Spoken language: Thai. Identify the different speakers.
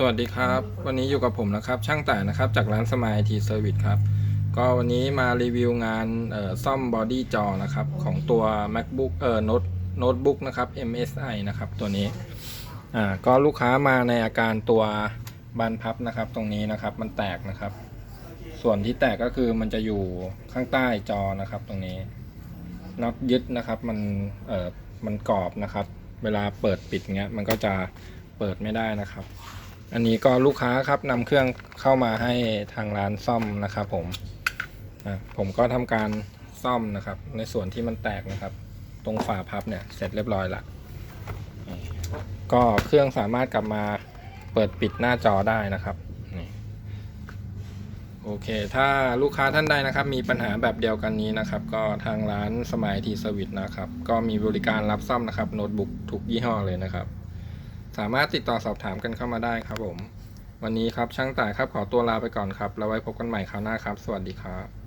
Speaker 1: สวัสดีครับ วันนี้อยู่กับผมนะครับ ช่างแต่นะครับ จากร้านสมายทีเซอร์วิสครับ ก็วันนี้มารีวิวงานซ่อมบอดี้จอนะครับ ของตัว macbook เอ่อโน้ตโน้ตบุ๊กนะครับ MSI นะครับ ตัวนี้อ่าก็ลูกค้ามาในอาการตัวบานพับนะครับ ตรงนี้นะครับมันแตกนะครับ ส่วนที่แตกก็คือมันจะอยู่ข้างใต้จอนะครับ ตรงนี้น็อตยึดนะครับมันเอ่อมันกรอบนะครับ เวลาเปิดปิดเงี้ยมันก็จะเปิดไม่ได้นะครับ อันนี้ก็ลูกค้าครับนำเครื่องเข้ามาให้ทางร้านซ่อมนะครับผมผมก็ทำการซ่อมนะครับ ในส่วนที่มันแตกนะครับ ตรงฝาพับเนี่ยเสร็จเรียบร้อยละก็เครื่องสามารถกลับมาเปิดปิดหน้าจอได้นะครับโอเค ถ้าลูกค้าท่านใดนะครับ มีปัญหาแบบเดียวกันนี้นะครับ ก็ทางร้านสมัยทีสวิตนะครับ ก็มีบริการรับซ่อมนะครับโน้ตบุ๊กทุกยี่ห้อเลยนะครับ สามารถติดต่อสอบถามกันเข้ามาได้ครับผม วันนี้ครับช่างต่ายครับขอตัวลาไปก่อนครับ แล้วไว้พบกันใหม่คราวหน้าครับ สวัสดีครับ